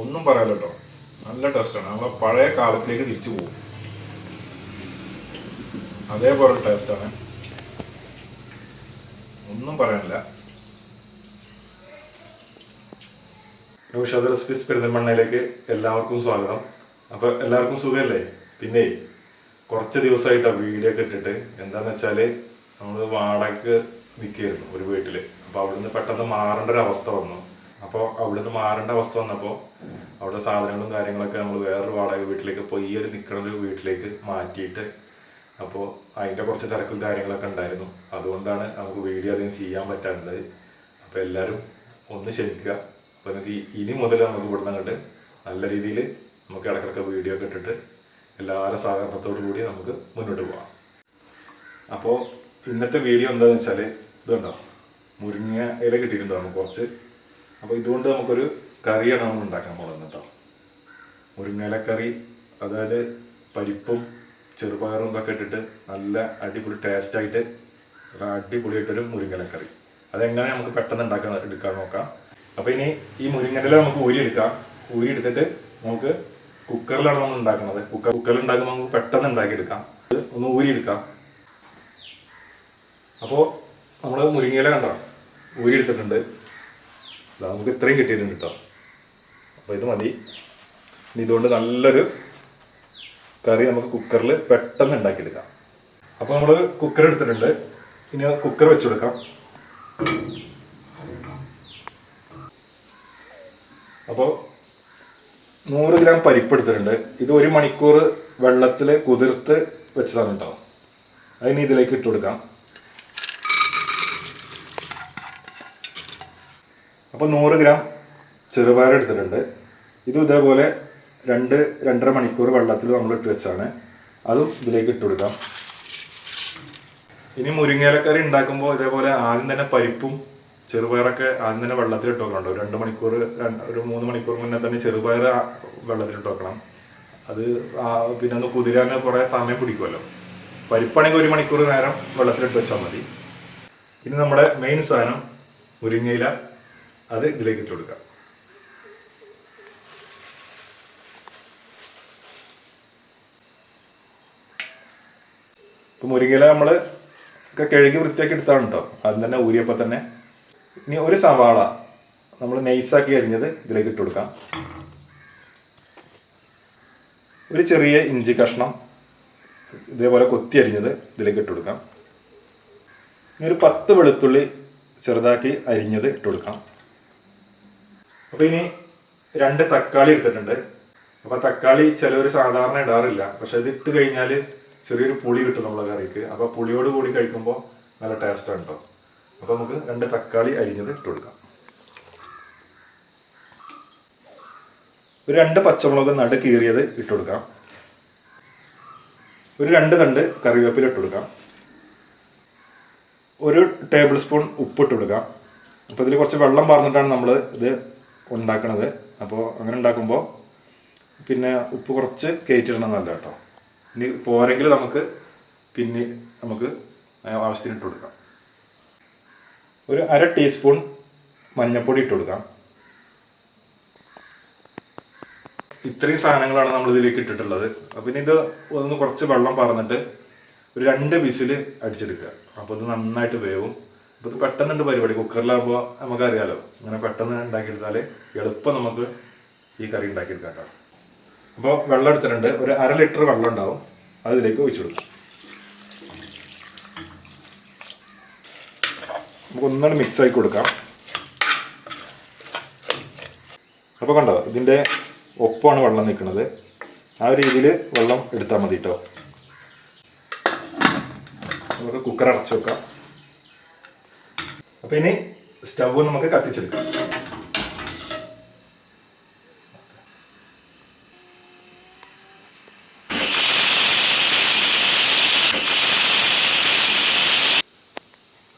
ഒന്നും പറയാലോ കേട്ടോ നല്ല ടേസ്റ്റാണ് നമ്മളെ പഴയ കാലത്തിലേക്ക് തിരിച്ചു പോകും. അതേപോലെ ടേസ്റ്റാണ് ഒന്നും പറയാനില്ല. നൗഷാദ് റെസിപ്പീസ് പെരുന്തൽമണ്ണയിലേക്ക് എല്ലാവർക്കും സ്വാഗതം. അപ്പോൾ എല്ലാവർക്കും സുഖമല്ലേ പിന്നെ കുറച്ച് ദിവസമായിട്ടാണ് വീഡിയോ ഒക്കെ ഇട്ടിട്ട്. എന്താണെന്ന് വെച്ചാൽ നമ്മൾ വാടകയ്ക്ക് നിൽക്കുകയായിരുന്നു ഒരു വീട്ടിൽ അപ്പോൾ അവിടുന്ന് പെട്ടെന്ന് മാറേണ്ട ഒരു അവസ്ഥ വന്നു. അപ്പോൾ അവിടുന്ന് മാറേണ്ട അവസ്ഥ വന്നപ്പോൾ അവിടെ സാധനങ്ങളും കാര്യങ്ങളൊക്കെ നമ്മൾ വേറൊരു വാടക വീട്ടിലേക്ക് ഇപ്പോൾ ഈ ഒരു നിൽക്കുന്ന ഒരു വീട്ടിലേക്ക് മാറ്റിയിട്ട് അപ്പോൾ അതിന്റെ കുറച്ച് തിരക്കും കാര്യങ്ങളൊക്കെ ഉണ്ടായിരുന്നു. അതുകൊണ്ടാണ് നമുക്ക് വീഡിയോ അധികം ചെയ്യാൻ പറ്റാറുള്ളത് അപ്പോൾ എല്ലാവരും ഒന്ന് ക്ഷമിക്കുക. അപ്പോൾ നമുക്ക് ഇനി മുതൽ നമുക്ക് ഇവിടുന്ന് അങ്ങോട്ട് നല്ല രീതിയിൽ നമുക്ക് ഇടയ്ക്കിടയ്ക്ക് വീഡിയോ ഒക്കെ ഇട്ടിട്ട് എല്ലാവരുടെ സഹകരണത്തോടു കൂടി നമുക്ക് മുന്നോട്ട് പോകാം അപ്പോൾ ഇന്നത്തെ വീഡിയോ എന്താണെന്ന് വെച്ചാൽ ഇതുണ്ടോ? മുരിങ്ങ ഇല കിട്ടിയിട്ടുണ്ടോ? നമുക്ക് കുറച്ച് അപ്പോൾ ഇതുകൊണ്ട് നമുക്കൊരു കറിയാണ് നമ്മൾ ഉണ്ടാക്കാൻ പോകുന്നത് കേട്ടോ. മുരിങ്ങലക്കറി അതായത് പരിപ്പും ചെറുപയറും ഇതൊക്കെ ഇട്ടിട്ട് നല്ല അടിപൊളി ടേസ്റ്റായിട്ട് അടിപൊളിയായിട്ടൊരു മുരിങ്ങലക്കറി. അതെങ്ങനെ നമുക്ക് പെട്ടെന്ന് ഉണ്ടാക്കാൻ എടുക്കാൻ നോക്കാം. അപ്പോൾ ഇനി ഈ മുരിങ്ങയില നമുക്ക് ഊരി എടുക്കാം. ഊരി എടുത്തിട്ട് നമുക്ക് കുക്കറിലാണ് നമ്മൾ ഉണ്ടാക്കുന്നത്. കുക്കർ കുക്കറിൽ ഉണ്ടാക്കുമ്പോൾ നമുക്ക് പെട്ടെന്ന് ഉണ്ടാക്കിയെടുക്കാം ഒന്ന് ഊരി എടുക്കാം. അപ്പോൾ നമ്മൾ മുരിങ്ങയില കണ്ടോ? ഊരി എടുത്തിട്ടുണ്ട്. ദാ നമുക്ക് ഇത്രയും കിട്ടിയിട്ടുണ്ട് കേട്ടോ അപ്പോൾ ഇത് മതി. ഇനി ഇതുകൊണ്ട് നല്ലൊരു കറി നമുക്ക് കുക്കറിൽ പെട്ടെന്ന് ഉണ്ടാക്കിയെടുക്കാം. അപ്പോൾ നമ്മൾ കുക്കർ എടുത്തിട്ടുണ്ട്. ഇനി കുക്കർ വെച്ച് കൊടുക്കാം. അപ്പോൾ നൂറ് ഗ്രാം പരിപ്പ് എടുത്തിട്ടുണ്ട്. ഇത് ഒരു മണിക്കൂർ വെള്ളത്തിൽ കുതിർത്ത് വെച്ചതാണ് കേട്ടോ അതിന് ഇതിലേക്ക് ഇട്ട് കൊടുക്കാം. അപ്പോൾ നൂറ് ഗ്രാം ചെറുപയർ എടുത്തിട്ടുണ്ട്. ഇത് ഇതേപോലെ രണ്ട് രണ്ടര മണിക്കൂർ വെള്ളത്തിൽ നമ്മൾ ഇട്ട് വെച്ചാണ്. അതും ഇതിലേക്ക് ഇട്ട് കൊടുക്കാം. ഇനി മുരിങ്ങയിലക്കറി ഉണ്ടാക്കുമ്പോൾ ഇതേപോലെ ആദ്യം തന്നെ പരിപ്പും ചെറുപയറൊക്കെ ആദ്യം തന്നെ വെള്ളത്തിൽ ഇട്ട് വെക്കണം രണ്ട് മണിക്കൂർ ഒരു മൂന്ന് മണിക്കൂർ മുന്നേ തന്നെ ചെറുപയർ വെള്ളത്തിൽ ഇട്ട് വെക്കണം. അത് പിന്നെ ഒന്ന് കുതിരാൻ കുറേ സമയം പിടിക്കുമല്ലോ. പരിപ്പാണെങ്കിൽ ഒരു മണിക്കൂർ നേരം വെള്ളത്തിലിട്ട് വെച്ചാൽ മതി. ഇനി നമ്മുടെ മെയിൻ സാധനം മുരിങ്ങയില. അത് ഇതിലേക്ക് ഇട്ട് കൊടുക്കാം. ഇപ്പം മുരിങ്ങയില നമ്മൾ ഒക്കെ കഴുകി വൃത്തിയാക്കി എടുത്താണ് കേട്ടോ ആദ്യം തന്നെ ഊരിയപ്പോൾ തന്നെ. ഇനി ഒരു സവാള നമ്മൾ നൈസാക്കി അരിഞ്ഞത് ഇതിലേക്ക് ഇട്ട് കൊടുക്കാം. ഒരു ചെറിയ ഇഞ്ചി കഷ്ണം ഇതേപോലെ കൊത്തി അരിഞ്ഞത് ഇതിലേക്ക് ഇട്ട് കൊടുക്കാം. ഇനി ഒരു പത്ത് വെളുത്തുള്ളി ചെറുതാക്കി അരിഞ്ഞത് ഇട്ട് കൊടുക്കാം. അപ്പോൾ ഇനി രണ്ട് തക്കാളി എടുത്തിട്ടുണ്ട്. അപ്പോൾ തക്കാളി ചിലവർ സാധാരണ ഇടാറില്ല. പക്ഷെ ഇത് ഇട്ട് കഴിഞ്ഞാൽ ചെറിയൊരു പുളി കിട്ടും നമ്മളെ കറിക്ക്. അപ്പോൾ പുളിയോട് കൂടി കഴിക്കുമ്പോൾ നല്ല ടേസ്റ്റാണ് കേട്ടോ അപ്പോൾ നമുക്ക് രണ്ട് തക്കാളി അരിഞ്ഞത് ഇട്ട് കൊടുക്കാം. ഒരു രണ്ട് പച്ചമുളക് നടു കീറിയത് ഇട്ട് കൊടുക്കാം. ഒരു രണ്ട് തണ്ട് കറിവേപ്പില ഇട്ട് കൊടുക്കാം. ഒരു ടേബിൾ സ്പൂൺ ഉപ്പ് ഇട്ട് കൊടുക്കാം. അപ്പോൾ ഇതിൽ കുറച്ച് വെള്ളം പറഞ്ഞിട്ടാണ് നമ്മൾ ഇത് ഉണ്ടാക്കണത്. അപ്പോൾ അങ്ങനെ ഉണ്ടാക്കുമ്പോൾ പിന്നെ ഉപ്പ് കുറച്ച് കയറ്റിടണം നല്ല കേട്ടോ. ഇനി പോരെങ്കിൽ നമുക്ക് പിന്നെ നമുക്ക് ആവശ്യത്തിന് ഇട്ട് കൊടുക്കാം. ഒരു അര ടീസ്പൂൺ മഞ്ഞൾപ്പൊടി ഇട്ട് കൊടുക്കാം. ഇത്രയും സാധനങ്ങളാണ് നമ്മൾ ഇതിലേക്ക് ഇട്ടിട്ടുള്ളത്. അപ്പം പിന്നെ ഇത് ഒന്ന് കുറച്ച് വെള്ളം പറന്നിട്ട് ഒരു രണ്ട് വിസിൽ അടിച്ചെടുക്കുക. അപ്പോൾ ഇത് നന്നായിട്ട് വേവും. അപ്പോൾ ഇത് പെട്ടെന്നുണ്ട് പരിപാടി. കുക്കറിലാകുമ്പോൾ നമുക്കറിയാലോ. അങ്ങനെ പെട്ടെന്ന് ഉണ്ടാക്കിയെടുത്താൽ എളുപ്പം നമുക്ക് ഈ കറി ഉണ്ടാക്കിയെടുക്കാം കേട്ടോ. അപ്പോൾ വെള്ളം എടുത്തിട്ടുണ്ട്. ഒരു അര ലിറ്റർ വെള്ളം ഉണ്ടാവും. അതിലേക്ക് ഒഴിച്ചു കൊടുക്കും. നമുക്ക് ഒന്നാണ് മിക്സ് ആക്കി കൊടുക്കാം. അപ്പോൾ കണ്ടോ ഇതിന്റെ ഒപ്പമാണ് വെള്ളം നിൽക്കുന്നത്. ആ രീതിയിൽ വെള്ളം എടുത്താൽ മതി കേട്ടോ. നമുക്ക് കുക്കർ അടച്ചു വെക്കാം. അപ്പോൾ ഇനി സ്റ്റവ് നമുക്ക് കത്തിച്ചെടുക്കാം.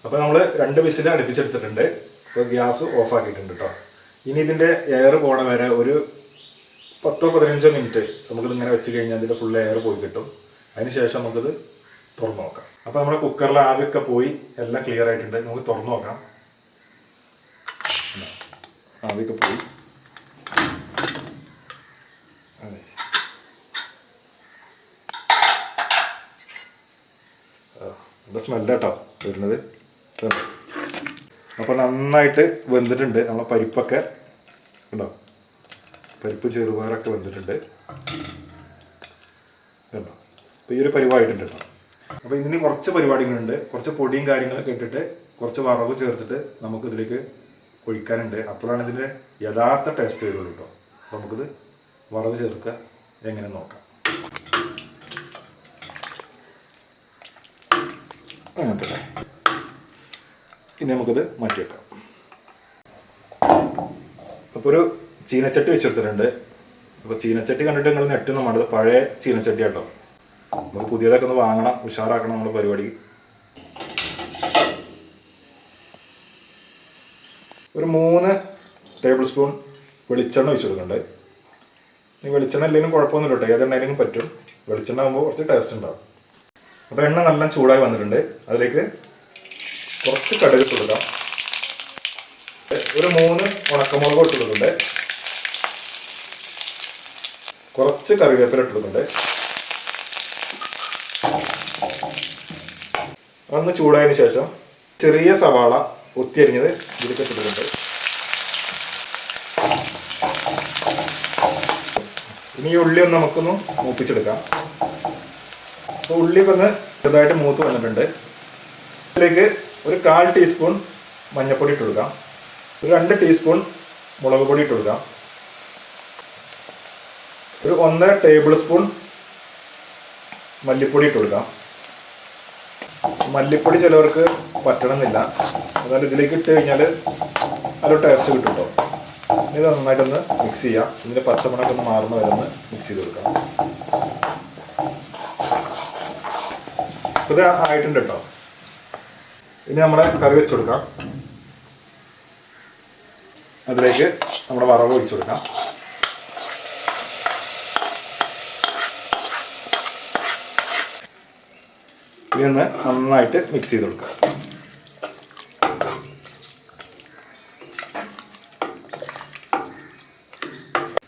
അപ്പോൾ നമ്മൾ രണ്ട് വിസിൽ അടുപ്പിച്ചെടുത്തിട്ടുണ്ട്. ഇപ്പോൾ ഗ്യാസ് ഓഫ് ആക്കിയിട്ടുണ്ട് കേട്ടോ ഇനി ഇതിന്റെ എയർ പോണ വരെ ഒരു പത്തോ പതിനഞ്ചോ മിനിറ്റ് നമുക്കിത് ഇങ്ങനെ വെച്ച് കഴിഞ്ഞാൽ ഇതിന്റെ ഫുൾ എയർ പോയി കിട്ടും. അതിനുശേഷം നമുക്കിത് തുറന്നു നോക്കാം. അപ്പോൾ നമ്മുടെ കുക്കറിൽ ആവിയൊക്കെ പോയി എല്ലാം ക്ലിയർ ആയിട്ടുണ്ട്. നമുക്ക് തുറന്നു നോക്കാം. ആവിയൊക്കെ പോയി. നല്ല സ്മെല്ല കേട്ടോ വരുന്നത്. അപ്പൊ അപ്പോൾ നന്നായിട്ട് വെന്തിട്ടുണ്ട്. നമ്മളെ പരിപ്പൊക്കെ ഉണ്ടോ? പരിപ്പ് ചെറുപയറൊക്കെ വെന്തിട്ടുണ്ട്. ഈ ഒരു പരിവായിട്ടുണ്ട് കേട്ടോ അപ്പോൾ ഇതിന് കുറച്ച് പരിപാടികളുണ്ട്. കുറച്ച് പൊടിയും കാര്യങ്ങളൊക്കെ ഇട്ടിട്ട് കുറച്ച് വറവ് ചേർത്തിട്ട് നമുക്ക് ഇതിലേക്ക് ഒഴിക്കാനുണ്ട്. അപ്പോഴാണ് ഇതിന്റെ യഥാർത്ഥ ടേസ്റ്റ് വരുള്ളൂ കേട്ടോ അപ്പോൾ നമുക്കിത് വറവ് ചേർക്കുക. എങ്ങനെ നോക്കാം. അങ്ങനത്തെ. ഇനി നമുക്കിത് മാറ്റി വെക്കാം. അപ്പോൾ ഒരു ചീനച്ചട്ടി വെച്ചെടുത്തിട്ടുണ്ട് അപ്പോൾ ചീനച്ചട്ടി കണ്ടിട്ട് നിങ്ങൾ നെറ്റൊന്നും വേണ്ടത് പഴയ ചീനച്ചട്ടി കേട്ടോ നമുക്ക് പുതിയതൊക്കെ ഒന്ന് വാങ്ങണം ഉഷാറാക്കണം നമ്മുടെ പരിപാടി. ഒരു മൂന്ന് ടേബിൾ സ്പൂൺ വെളിച്ചെണ്ണ ഒഴിച്ചു കൊടുക്കണ്ടേ. ഈ വെളിച്ചെണ്ണ ഇല്ലെങ്കിലും കുഴപ്പമൊന്നുമില്ല കേട്ടോ. ഏതെണ്ണയിലും പറ്റും. വെളിച്ചെണ്ണ ആകുമ്പോൾ കുറച്ച് ടേസ്റ്റ് ഉണ്ടാവും. അപ്പോൾ എണ്ണ നല്ല ചൂടായി വന്നിട്ടുണ്ട്. അതിലേക്ക് കുറച്ച് കടുക് കൊടുക്കാം. ഒരു മൂന്ന് ഉണക്കമുളക് ഇട്ട് കൊടുക്കണ്ടേ. കുറച്ച് കറിവേപ്പില ഇട്ട് കൊടുക്കുന്നുണ്ട് ഒന്ന് ചൂടായതിനു ശേഷം ചെറിയ സവാള ഒത്തിയരിഞ്ഞത് ഇതിലേക്ക് ഇട്ടിട്ടുണ്ട് ഇനി ഉള്ളി ഒന്ന് നമുക്കൊന്ന് മൂപ്പിച്ചെടുക്കാം. അപ്പോൾ ഉള്ളി ഒന്ന് ചെറുതായിട്ട് മൂത്ത് വന്നിട്ടുണ്ട്. ഇതിലേക്ക് ഒരു കാൽ ടീസ്പൂൺ മഞ്ഞൾപ്പൊടി ഇട്ട് കൊടുക്കാം. ഒരു രണ്ട് ടീസ്പൂൺ മുളക് പൊടി ഇട്ട് കൊടുക്കാം. ഒരു ഒന്നര ടേബിൾ സ്പൂൺ മല്ലിപ്പൊടി ഇട്ട് കൊടുക്കാം. മല്ലിപ്പൊടി ചിലവർക്ക് പറ്റണമെന്നില്ല. എന്നാൽ ഇതിലേക്ക് ഇട്ട് കഴിഞ്ഞാൽ അതൊരു ടേസ്റ്റ് കിട്ടും കേട്ടോ ഇത് നന്നായിട്ടൊന്ന് മിക്സ് ചെയ്യാം. ഇതിന്റെ പച്ചമണൊക്കെ ഒന്ന് മാറുന്ന വരെ മിക്സ് ചെയ്ത് കൊടുക്കാം. ഇത് ആയിട്ടുണ്ട് കേട്ടോ. ഇനി നമ്മുടെ കറി വെച്ച് കൊടുക്കാം. അതിലേക്ക് നമ്മുടെ വറവ് ഒഴിച്ചു കൊടുക്കാം. ഇനി ഒന്ന് നന്നായിട്ട് മിക്സ് ചെയ്ത് കൊടുക്കുക.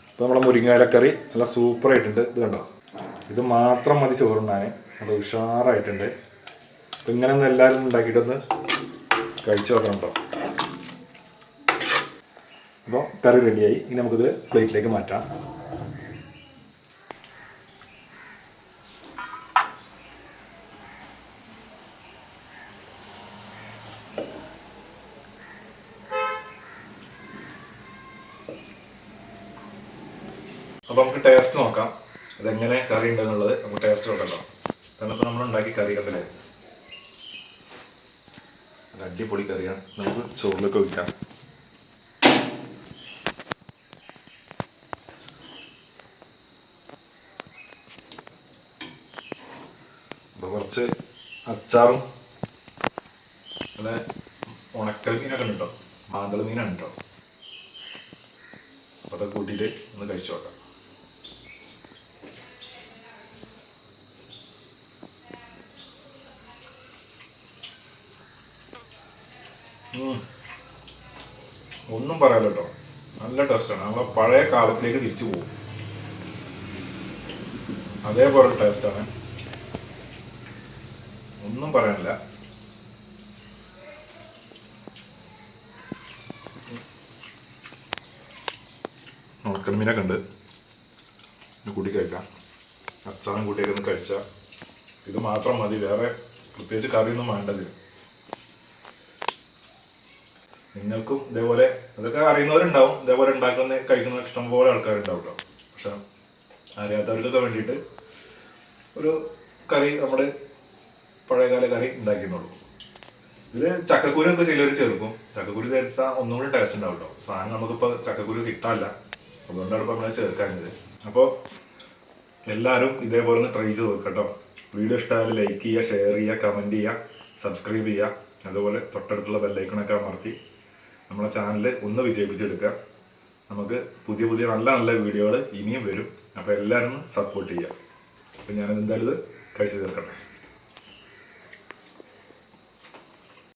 ഇപ്പോൾ നമ്മുടെ മുരിങ്ങയിലക്കറി നല്ല സൂപ്പറായിട്ടുണ്ട് ഇത് കണ്ടോ? ഇത് മാത്രം മതി ചോറുണ്ണാൻ നല്ല ഉഷാറായിട്ടുണ്ട്. അപ്പം ഇങ്ങനെ ഒന്ന് എല്ലാവരും ഉണ്ടാക്കിയിട്ടൊന്ന് കഴിച്ചു നോക്കണം കേട്ടോ അപ്പോൾ കറി റെഡിയായി ഇനി നമുക്കിത് പ്ലേറ്റിലേക്ക് മാറ്റാം. ടേസ്റ്റ് നോക്കാം. അതെങ്ങനെ കറി ഉണ്ടെന്നുള്ളത് നമുക്ക് ടേസ്റ്റ് നോക്കണ്ടോ ഇപ്പോൾ നമ്മൾ ഉണ്ടാക്കി കറി കണ്ടില്ലേ? അടിപൊളി കറിയാണ്. നമുക്ക് ചോറിലൊക്കെ ഒഴിക്കാം അപ്പോൾ കുറച്ച് അച്ചാറും ഉണക്കൽ മീനൊക്കെ ഉണ്ടോ? മാന്തള മീനാണ് കേട്ടോ. അതൊക്കെ കൂട്ടിയിട്ട് ഒന്ന് കഴിച്ചു നോക്കാം. ഒന്നും പറയാലോ കേട്ടോ നല്ല ടേസ്റ്റാണ് നമ്മളെ പഴയ കാലത്തിലേക്ക് തിരിച്ചു പോകും. അതേപോലെ ടേസ്റ്റാണ് ഒന്നും പറയാനില്ല. ഉണക്കൽ ഇത് കൂട്ടി കഴിക്കാം. അച്ചാറും കൂട്ടിയൊക്കെ ഒന്ന് കഴിച്ചാൽ ഇത് മാത്രം മതി. വേറെ പ്രത്യേകിച്ച് കറിയൊന്നും വേണ്ടത് നിങ്ങൾക്കും ഇതേപോലെ ഇതൊക്കെ അറിയുന്നവരുണ്ടാവും. ഇതേപോലെ ഉണ്ടാക്കുന്ന കഴിക്കുന്ന ഇഷ്ടംപോലെ ആൾക്കാരുണ്ടാവും കേട്ടോ പക്ഷെ അറിയാത്തവർക്കൊക്കെ വേണ്ടിയിട്ട് ഒരു കറി നമ്മുടെ പഴയകാല കറി ഉണ്ടാക്കിയെന്നുള്ളൂ ഇതിൽ ചക്കക്കുരു ഒക്കെ ചിലവർ ചേർക്കും. ചക്കക്കുരു ചേർത്താൽ ഒന്നും കൂടി ടേസ്റ്റ് ഉണ്ടാവും കേട്ടോ സാധനം നമുക്കിപ്പോൾ ചക്കക്കുരു കിട്ടാല്ല അതുകൊണ്ടാണ് ഇപ്പോൾ നമ്മൾ ചേർക്കാഞ്ഞത്. അപ്പോൾ എല്ലാവരും ഇതേപോലെ ഒന്ന് ട്രൈ ചെയ്ത് നോക്കട്ടോ കേട്ടോ വീഡിയോ ഇഷ്ടമായാലും ലൈക്ക് ചെയ്യുക ഷെയർ ചെയ്യുക കമന്റ് ചെയ്യുക സബ്സ്ക്രൈബ് ചെയ്യുക. അതുപോലെ തൊട്ടടുത്തുള്ള ബെല്ലൈക്കണൊക്കെ അമർത്തി നമ്മളെ ചാനൽ ഒന്ന് വിജയിപ്പിച്ചെടുക്കുക. നമുക്ക് പുതിയ പുതിയ നല്ല നല്ല വീഡിയോകൾ ഇനിയും വരും. അപ്പോൾ എല്ലാവരും സപ്പോർട്ട് ചെയ്യുക. ഞാനത് എന്തായാലും ഇത് കഴിച്ചു തീർക്കട്ടെ.